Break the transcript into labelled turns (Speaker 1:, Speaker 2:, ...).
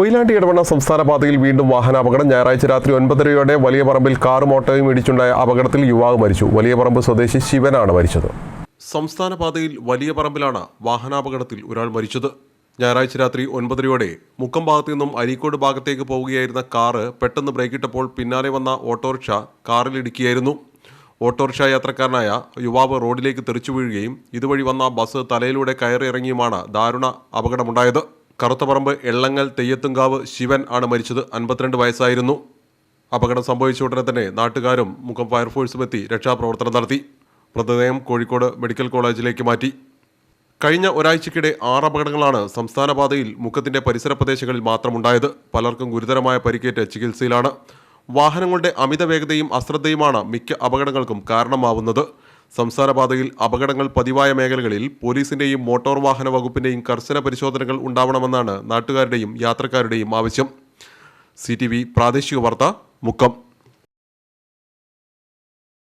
Speaker 1: കൊയിലാണ്ടി ഇടവണ്ണ സംസ്ഥാന പാതയിൽ വീണ്ടും വാഹനാപകടം. ഞായറാഴ്ച രാത്രി ഒൻപതരയോടെ വലിയ പറമ്പിൽ കാറും ഓട്ടോയും ഇടിച്ചുണ്ടായ അപകടത്തിൽ യുവാവ് മരിച്ചു. വലിയ പറമ്പ് സ്വദേശി ശിവനാണ് മരിച്ചത്. സംസ്ഥാന പാതയിൽ വലിയ പറമ്പിലാണ് വാഹനാപകടത്തിൽ ഒരാൾ മരിച്ചത്. ഞായറാഴ്ച രാത്രി ഒൻപതരയോടെ മുക്കം ഭാഗത്തു നിന്നും അരീക്കോട് ഭാഗത്തേക്ക് പോവുകയായിരുന്ന കാറ് പെട്ടെന്ന് ബ്രേക്കിട്ടപ്പോൾ പിന്നാലെ വന്ന ഓട്ടോറിക്ഷ കാറിലിടിക്കുകയായിരുന്നു ഓട്ടോറിക്ഷ യാത്രക്കാരനായ യുവാവ് റോഡിലേക്ക് തെറിച്ചു വീഴുകയും ഇതുവഴി വന്ന ബസ് തലയിലൂടെ കയറിയിറങ്ങിയുമാണ് ദാരുണ അപകടമുണ്ടായത്. കറുത്തപറമ്പ് എള്ളങ്ങൽ തെയ്യത്തുങ്കാവ് ശിവൻ ആണ് മരിച്ചത്. അൻപത്തിരണ്ട് വയസ്സായിരുന്നു. അപകടം സംഭവിച്ച ഉടനെ തന്നെ നാട്ടുകാരും മുഖം ഫയർഫോഴ്സും എത്തി രക്ഷാപ്രവർത്തനം നടത്തി. മൃതദേഹം കോഴിക്കോട് മെഡിക്കൽ കോളേജിലേക്ക് മാറ്റി. കഴിഞ്ഞ ഒരാഴ്ചക്കിടെ ആറ് അപകടങ്ങളാണ് സംസ്ഥാന പാതയിൽ മുക്കത്തിന്റെ പരിസര പ്രദേശങ്ങളിൽ മാത്രമുണ്ടായത്. പലർക്കും ഗുരുതരമായ പരിക്കേറ്റ് ചികിത്സയിലാണ്. വാഹനങ്ങളുടെ അമിത വേഗതയും അശ്രദ്ധയുമാണ് മിക്ക അപകടങ്ങൾക്കും കാരണമാവുന്നത്. സംസ്ഥാന പാതയിൽ അപകടങ്ങൾ പതിവായ മേഖലകളിൽ പോലീസിന്റെയും മോട്ടോർ വാഹന വകുപ്പിന്റെയും കർശന പരിശോധനകൾ ഉണ്ടാവണമെന്നാണ് നാട്ടുകാരുടെയും യാത്രക്കാരുടെയും ആവശ്യം. സി പ്രാദേശിക വാർത്ത മുക്കം.